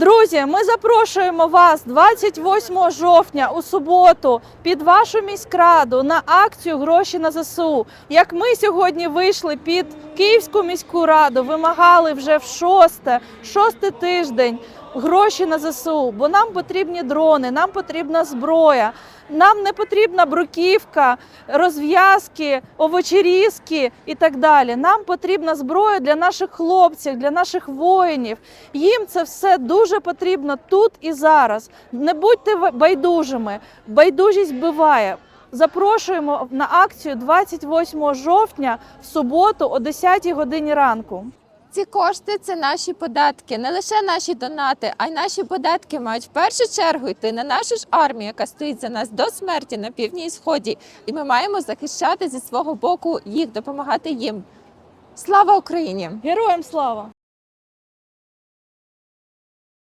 Друзі, ми запрошуємо вас 28 жовтня у суботу під вашу міськраду на акцію Гроші на ЗСУ. Як ми сьогодні вийшли під Київську міську раду, вимагали вже в шосте, шостий тиждень гроші на ЗСУ, бо нам потрібні дрони, нам потрібна зброя, нам не потрібна бруківка, розв'язки, овочерізки і так далі. Нам потрібна зброя для наших хлопців, для наших воїнів. Їм це все дуже потрібно тут і зараз. Не будьте байдужими. Байдужість вбиває. Запрошуємо на акцію 28 жовтня в суботу о 10 годині ранку. Ці кошти це наші податки, не лише наші донати, а й наші податки мають в першу чергу йти на нашу ж армію, яка стоїть за нас до смерті на півдні сході. І ми маємо захищати зі свого боку їх, допомагати їм. Слава Україні! Героям слава!